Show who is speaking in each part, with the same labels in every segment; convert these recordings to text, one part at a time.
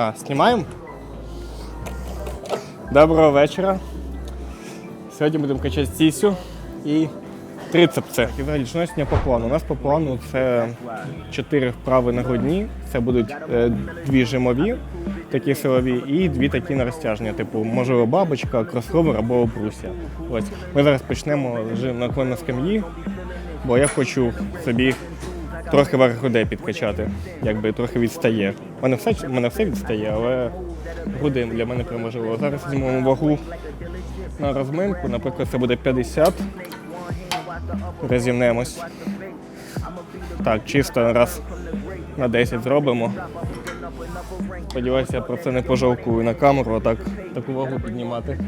Speaker 1: А, знімаємо? Доброго вечора. Сьогодні будемо качати сісю і трицепси. І взагалі, що у нас по плану? У нас по плану це 4 вправи на грудні. Це будуть е, дві жимові, такі силові, і дві такі на розтяження, типу, можливо, бабочка, кросовер або брусся. Ось ми зараз почнемо жим на скам'ї, бо я хочу собі трохи верх грудей підкачати, якби трохи відстає. У мене все, мене все відстає, але груди для мене прям важливо. Зараз візьмемо вагу на розминку, наприклад, це буде 50. Розімнемось. Так, чисто раз на 10 зробимо. Сподіваюся, я про це не пожалкую на камеру, а так таку вагу піднімати.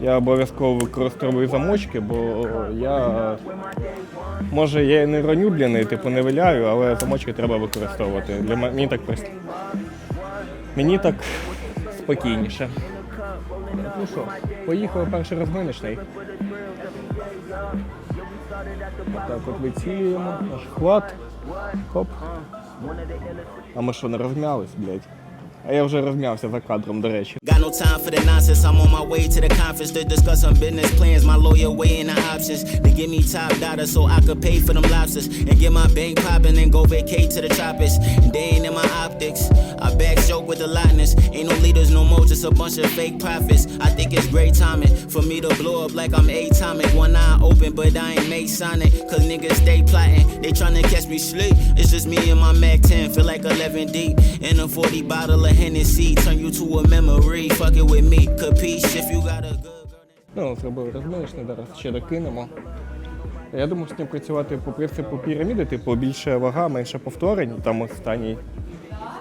Speaker 1: Я обов'язково використовую замочки, бо я може я не ронюбляний, типу не виляю, але замочки треба використовувати. Для мені так просто. Мені так спокійніше. Ну що, поїхали перший розминочний. Так, от вицілюємо, наш хват. Хоп. А ми що, не розм'ялись, блядь? А я вже розм'явся за кадром, до речі.
Speaker 2: No time for the nonsense. I'm on my way to the conference to discuss some business plans. My lawyer weighing the options to give me top dollar so I could pay for them lobsters and get my bank poppin' and go vacate to the tropics. They ain't in my optics. Joke with the lightness. Ain't no leaders no more, just a bunch of fake prophets. I think it's great timing for me to blow up like I'm atomic. One eye open, but I ain't make sonic. Cause niggas stay plotting. They tryna catch me sleep. It's just me and my Mac 10. Feel like 11 deep. In a 40 bottle of Hennessy. Turn you to a memory. Fuck it with me. Capiche if you got a good.
Speaker 1: Ну, зробили розминочний, зараз ще докинемо. Я думав з ним працювати по принципу піраміди, типу більше вага, менше повторень, там останній.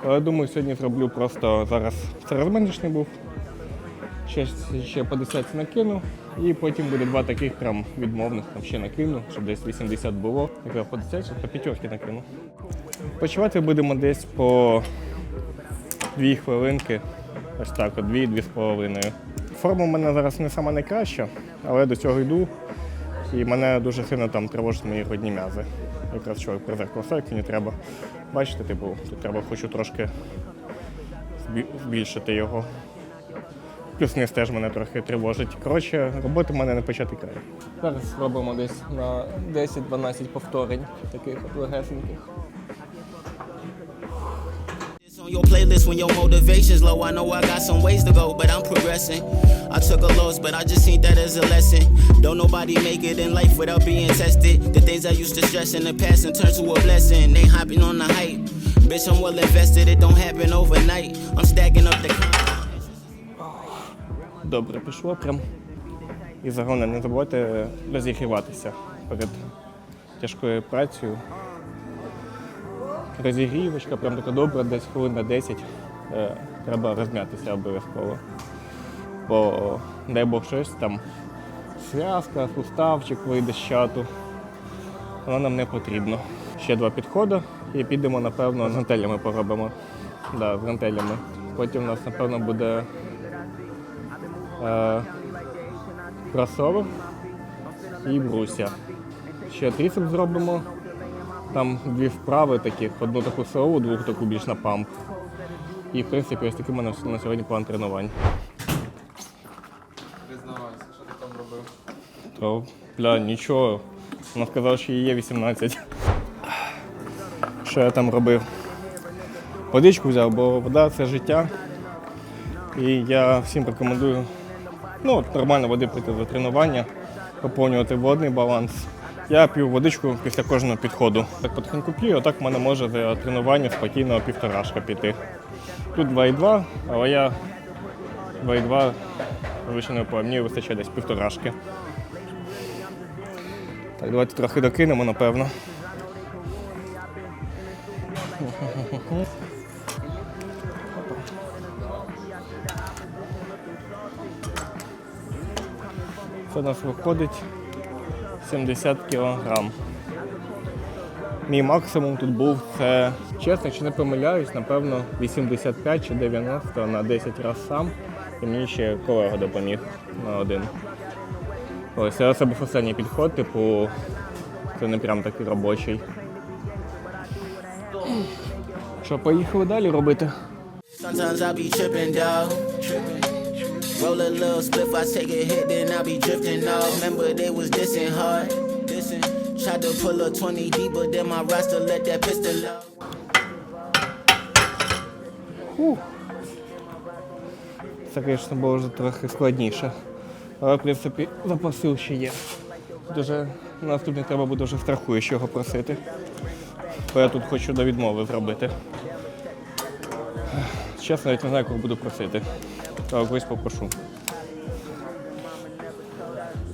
Speaker 1: Думаю, сьогодні зроблю просто зараз це розминочний був. Ще, ще по десятці накину. І потім буде два таких прям відмовних, там ще накину, щоб десь 80 було. Якраз по десятці, по п'ятерки накину. Почувати будемо десь по дві хвилинки. Ось так, от дві, дві з половиною. Форма в мене зараз не сама найкраща, але я до цього йду. І мене дуже сильно там тривожать мої грудні м'язи. Якраз чоловік при зеркалосекціні треба. Бачите, типу, тут треба хочу трошки збільшити його. Плюс низ теж мене трохи тривожить. Коротше, роботи в мене не почати край. Зараз робимо десь на 10-12 повторень, таких легесеньких.
Speaker 2: Your playlist when your motivation's low. I know I got some ways to go, but I'm progressing. I took a loss, but I just seen that as a lesson. Don't nobody make it in life without being tested. The things I used to stress in the past and turn to a blessing. They hopping on the hype. Bitch, I'm well invested. It don't happen overnight. I'm stacking up the.
Speaker 1: Добре пішло прям. І загони не забувайте розігріватися перед тяжкою працею. Розігрівочка, прям така добра, десь хвилин на 10. Е, треба розм'ятися обов'язково. Бо, дай Бог, щось там зв'язка, суставчик вийде з чату. Воно нам не потрібно. Ще два підходи і підемо, напевно, з гантелями поробимо. Да, з гантелями. Потім у нас, напевно, буде е, кросовер і бруся. Ще трицеп зробимо. Там дві вправи таких, одну таку силову, двох таку більш на памп. І в принципі ось такий у мене на сьогодні план тренувань.
Speaker 3: Признавайся, що ти там робив?
Speaker 1: То, бля, нічого. Вона сказала, що їй є 18. Що я там робив? Водичку взяв, бо вода це життя. І я всім рекомендую ну, нормально води прийти за тренування, поповнювати водний баланс. Я п'ю водичку після кожного підходу. Так потихеньку п'ю, отак в мене може за тренування спокійно півторашка піти. Тут 2,2, але я 2,2 вище не мені вистачає десь півторашки. Так, давайте трохи докинемо, напевно. Це у нас виходить 70 кілограм. Мій максимум тут був це, чесно, чи не помиляюсь, напевно, 85 чи 90 на 10 разів сам. І мені ще колега допоміг на один. Ось це був останній підход, типу Це не прям такий робочий. Що, поїхали далі робити?
Speaker 2: Sometimes I be tripping, dog. Roll a little spliff, I take a hit, then I be drifting off. Remember they was dissing hard, dissing. Tried to pull a 20 deep, but then my roster let that pistol out.
Speaker 1: Це, звісно, було вже трохи складніше. Але, в принципі, запросив ще є. Дуже наступний треба буде вже страхуючого просити. Бо я тут хочу до відмови зробити. Чесно, навіть не знаю, кого буду просити. Когось попрошу.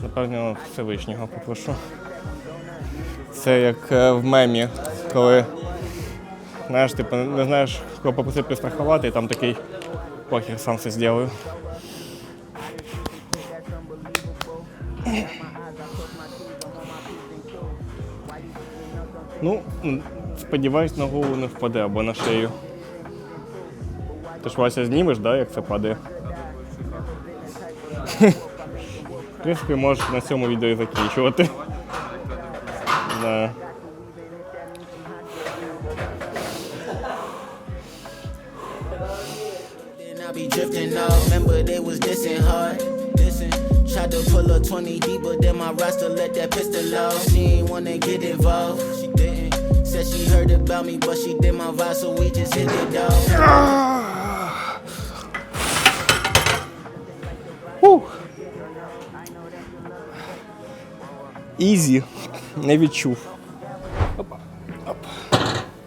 Speaker 1: Напевно, Всевишнього попрошу. Це як е, в мемі, коли знаєш, типу, не знаєш, кого попросити підстрахувати, і там такий похер сам все зроблю. Ну, сподіваюсь, на голову не впаде або на шею. Ти ж Вася знімеш, да, як це падає? В принципі, можеш на цьому відео і закінчувати. Да.
Speaker 2: Be drifting off. Remember they was dissing hard, dissing. Tried to pull a 20 deep, but then my roster let that pistol off. She ain't wanna get involved, she didn't. Said she heard about me, but she did my vibe, so we just hit the dog.
Speaker 1: Ізі. Не відчув. Опа. Оп.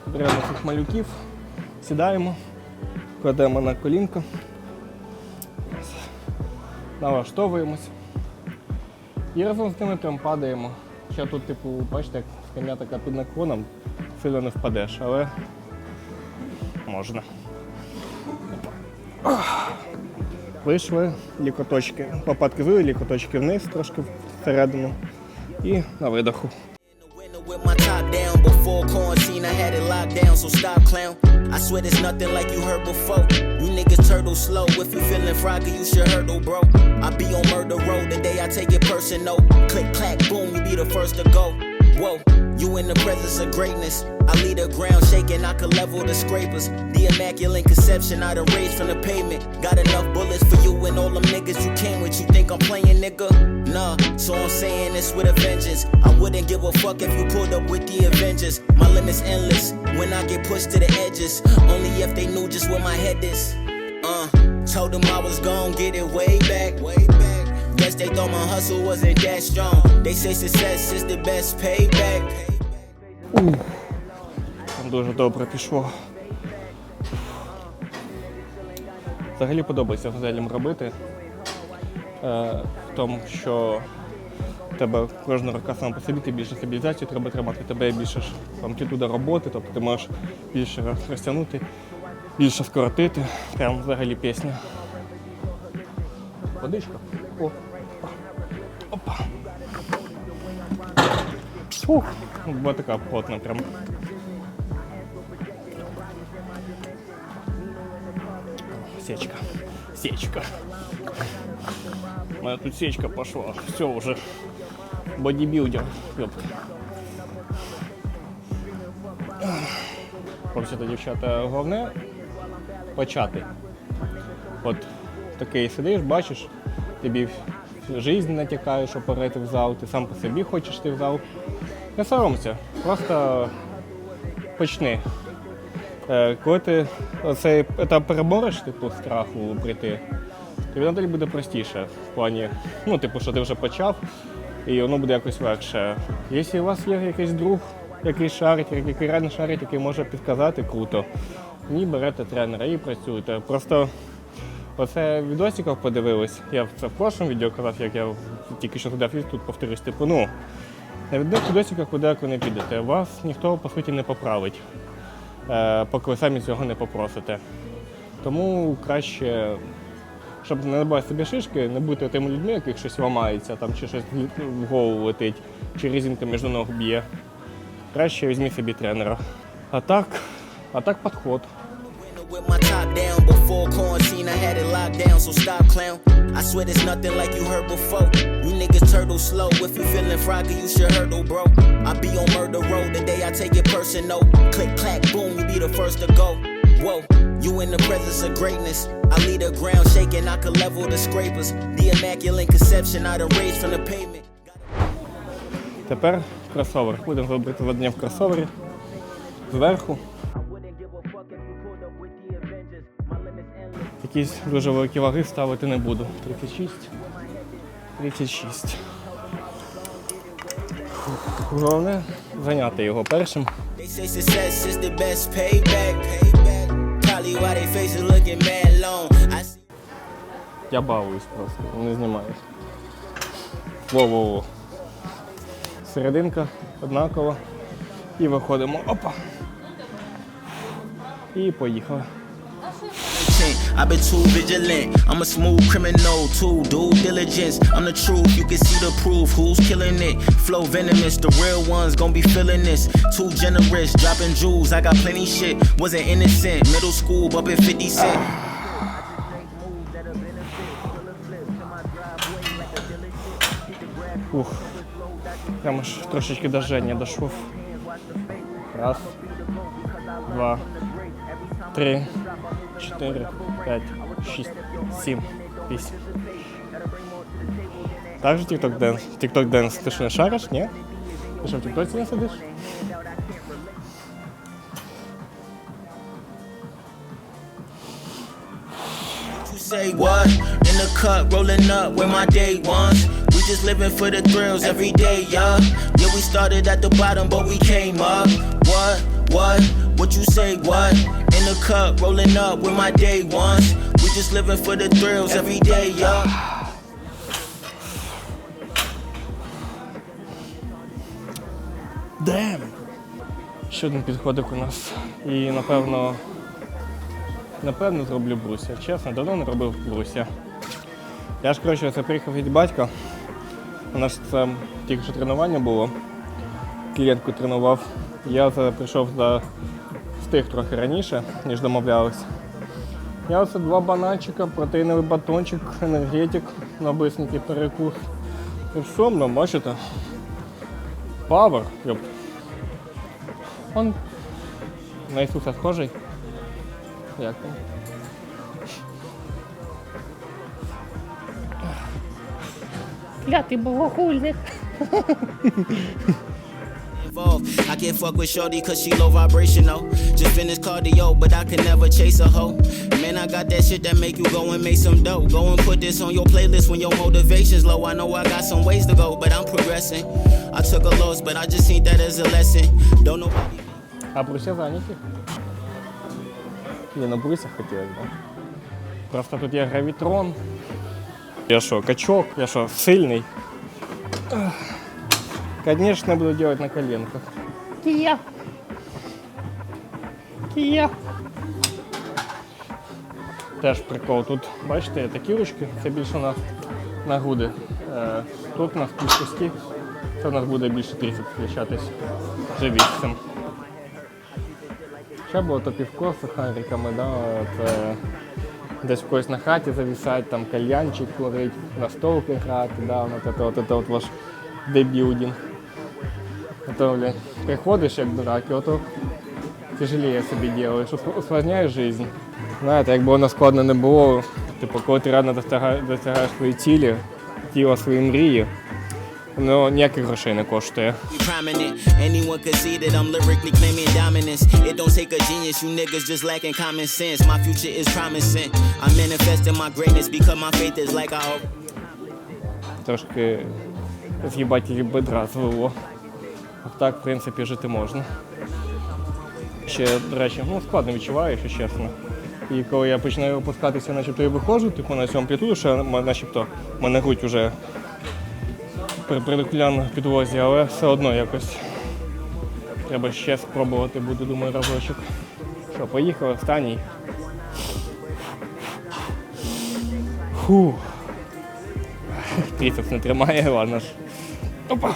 Speaker 1: Беремо цих малюків, сідаємо, кладемо на колінко, налаштовуємось. І разом з ними падаємо. Ще тут, типу, бачите, як скам'я така під наклоном, сильно не впадеш, але можна. Вийшли лікоточки. Лопатки вили, лікоточки вниз, трошки всередину. І на видоху.
Speaker 2: With my top down before quarantine, I had it locked down, so stop clown. I swear there's nothing like you heard before. You niggas turtle slow. If you feeling froggy, you should hurdle, bro. I be on murder road the day I take it personal. Click clack boom, you be the first to go. Whoa, you in the presence of greatness. I lead the ground shaking, I could level the scrapers. The immaculate conception, I'd erase from the pavement. Got enough bullets for you and all them niggas you came with. You think I'm playing, nigga? Nah, so I'm saying this with a vengeance. I wouldn't give a fuck if you pulled up with the Avengers. My limit's endless when I get pushed to the edges. Only if they knew just where my head is. Uh, told them I was gon' get it way back. Way back. Guess they thought my hustle wasn't that strong. They say success is the best payback.
Speaker 1: Там дуже добре пішло. Взагалі подобається газелям робити. Е, в тому, що тебе кожна рука сама по собі, ти більше стабілізації треба тримати, тебе більше амплітуда роботи, тобто ти можеш більше розтягнути, більше скоротити. Прям взагалі пісня. Водичка. О. Фух. Була така плотна прям. Сечка. Сечка. У мене тут сечка пошла. Все уже. Бодибилдер. Ёп. Взагалі, дівчата, головне почати. От такий сидиш, бачиш, тобі життя натякає, що пора йти в зал, ти сам по собі хочеш йти в зал. Не соромся, просто почни. Е, Коли ти цей етап перебореш, типу, страху прийти, тобі надалі буде простіше в плані, ну, типу, що ти вже почав, і воно буде якось легше. Якщо у вас є якийсь друг, який шарить, який реально шарить, який може підказати, круто. Ні, берете тренера і працюєте. Просто оце в відосиках подивились. Я це в прошлому відео казав, як я тільки що і тут повторюсь, типу, ну, на відних відосиках ви далеко не підете. Вас ніхто, по суті, не поправить, е, поки ви самі цього не попросите. Тому краще, щоб не набивати собі шишки, не бути тими людьми, яких щось ламається, там, чи щось в голову летить, чи різинка між ног б'є. Краще візьміть собі тренера. А так, а так підход.
Speaker 2: With my top down before quarantine, I had it locked down, so stop clown. I swear there's nothing like you heard before. You niggas niggas turtle slow. If you feeling froggy, you should hurdle, bro. I be on murder road the day I take it personal. Click, clack, boom, you be the first to go. Whoa, you in the presence of greatness. I lead the ground shaking, I could level the scrapers. The immaculate conception, I done raised from the pavement.
Speaker 1: Тепер кросовер. Будемо робити водня в кросовері. Зверху. Якісь дуже великі ваги ставити не буду. 36. 36. Фух. Головне зайняти його першим. Я балуюсь просто, не знімаюсь. Во-во-во. Серединка однакова. І виходимо. Опа. І поїхали.
Speaker 2: I've been too vigilant. I'm a smooth criminal, too due diligence. I'm the truth, you can see the proof. Who's killing it? Flow venomous, the real ones gon' be feeling this. Too generous, dropping jewels. I got plenty shit. Wasn't innocent. Middle school, bumping 50 cent.
Speaker 1: Ух. Прямо аж трошечки до жження дошов. Раз, два, три, чотири, п'ять, шість, сім, вісім. Так же TikTok Dance? TikTok Dance ти що не шариш, ні? Ти що в TikTok не сидиш?
Speaker 2: You say what? In the cut, rolling up with my day ones. We just living for the thrills every day, yeah. Yeah, we started at the bottom, but we came up. What? What? What you say? What? In the cut, rolling up with my day ones. We just living for the thrills every day, yeah.
Speaker 1: Дем! Ще один підходик у нас. І напевно. Напевно зроблю бруся. Чесно, давно не робив бруся. Я ж коротше це приїхав від батька. У нас це тільки що тренування було. Клієнтку тренував. Я прийшов за встиг трохи раніше, ніж домовлялися. Я оце два бананчика, протеїновий батончик, енергетик, набисники, перекус. І все, ну, бачите. Павер, йоп. Он на Ісуса схожий. Як він?
Speaker 4: Клятий богохульник.
Speaker 2: involved. I can't fuck with Shorty cause she low vibrational. Just finished cardio, but I can never chase a hoe. Man, I got that shit that make you go and make some dough. Go and put this on your playlist when your motivation's low. I know I got some ways to go, but I'm progressing. I took a loss, but I just seen that as a lesson. Don't nobody.
Speaker 1: А бруся зайняті? Ні, на брусях хотілося б. Просто тут є гравітрон. Я що, качок? Я що, сильний? Ах. Конечно, буду делать на коленках.
Speaker 4: Кія. Кія.
Speaker 1: Теж прикол. Тут, бачите, такі ручки, це більше на, на груди. Е, тут у нас плюскості, це у нас буде більше трицеп включатись живітцем. Ще було то з сухариками, да, це десь в когось на хаті завісати, там кальянчик курить, на столки грати, да, от от, це от ваш дебілдинг. Ото, блядь, приходиш як дурак, і ото тяжелее собі робиш, усложняєш життя. Знаєте, якби воно складно не було, типу, коли ти реально досягаєш, свої цілі, тіла свої мрії, воно ніяких грошей не коштує. Трошки з'їбателі бедра звело. Так, в принципі, жити можна. Ще, до речі, ну, складно відчуваю, якщо чесно. І коли я починаю опускатися, начебто і виходжу, типу на цю амплітуду, що начебто в мене грудь вже перпендикулярно підлозі, але все одно якось треба ще спробувати буде, думаю, разочок. Що, поїхали, останній. Фу. Трицепс не тримає, ладно ж. Опа.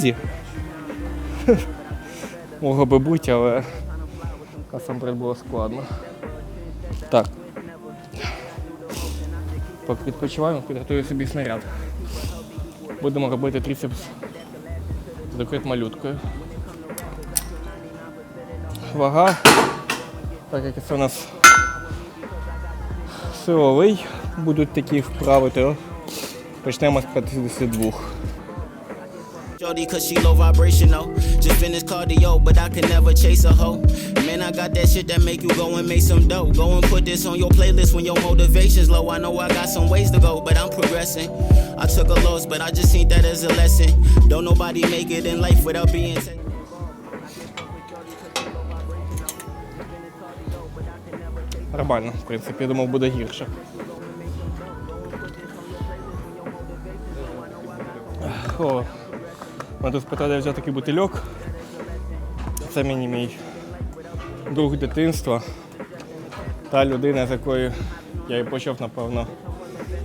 Speaker 1: Ізі. Могло би бути, але насамперед було складно. Так. Поки відпочиваємо, підготую собі снаряд. Будемо робити трицепс з докрит малюткою. Вага, так як це у нас силовий, будуть такі вправи, то почнемо з 52.
Speaker 2: Shorty, cause she low vibrational. Just finished cardio, but I can never chase a hoe. Man, I got that shit that make you go and make some dough. Go and put this on your playlist when your motivation's low. I know I got some ways to go, but I'm progressing. I took a loss, but I just seen that as a lesson. Don't nobody make it in life without being taken.
Speaker 1: Нормально, в принципі, думав, буде гірше. О, мене тут спитали, де взяти такий бутильок. Це мені мій друг дитинства. Та людина, з якою я і почав, напевно,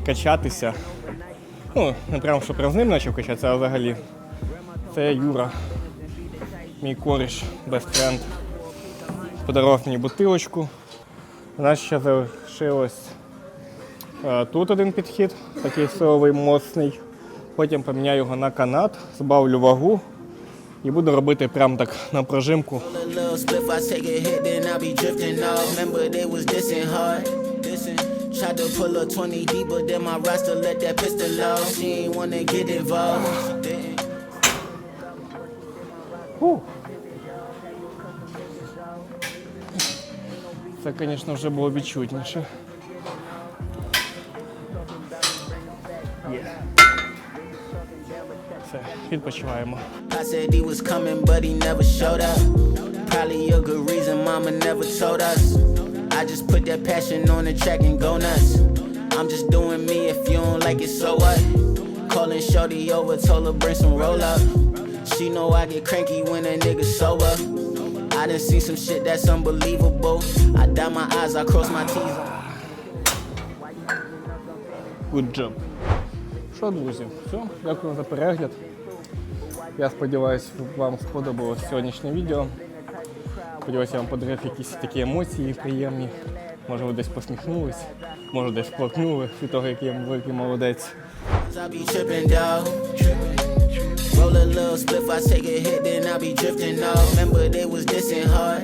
Speaker 1: качатися. Ну, не прямо, що прям з ним почав качатися, а взагалі. Це Юра, мій коріш, friend. Подарував мені бутилочку. У нас ще залишилось е, тут один підхід, такий силовий моцний. Потім поміняю його на канат, збавлю вагу і буду робити прям так на прожимку.
Speaker 2: A little spliff, I take a hit, then I be drifting off. Remember they was dissing hard, dissing. Tried to pull a 20 deep, but then my roster let that pistol off. She ain't wanna get involved. She didn't.
Speaker 1: Фу. Це, звісно, вже було відчутніше. Все, відпочиваємо.
Speaker 2: I said he was coming, but he never showed up. Probably a good reason mama never told us. I just put that passion on the track and go nuts. I'm just doing me, if you don't like it, so what? Calling Shorty over, told her bring some roll up. She know I get cranky when a nigga sober. I done seen some shit that's unbelievable. I dot my eyes, I cross my T's.
Speaker 1: Good job. Що, друзі, все, дякую за перегляд. Я сподіваюся, вам сподобалось сьогоднішнє відео. Сподіваюся, я вам подарив якісь такі емоції приємні. Може, ви десь посміхнулись, може десь плакнули від того, який я великий молодець.
Speaker 2: Roll little spliff, I take a hit, then I be drifting off. Remember they was dissing hard,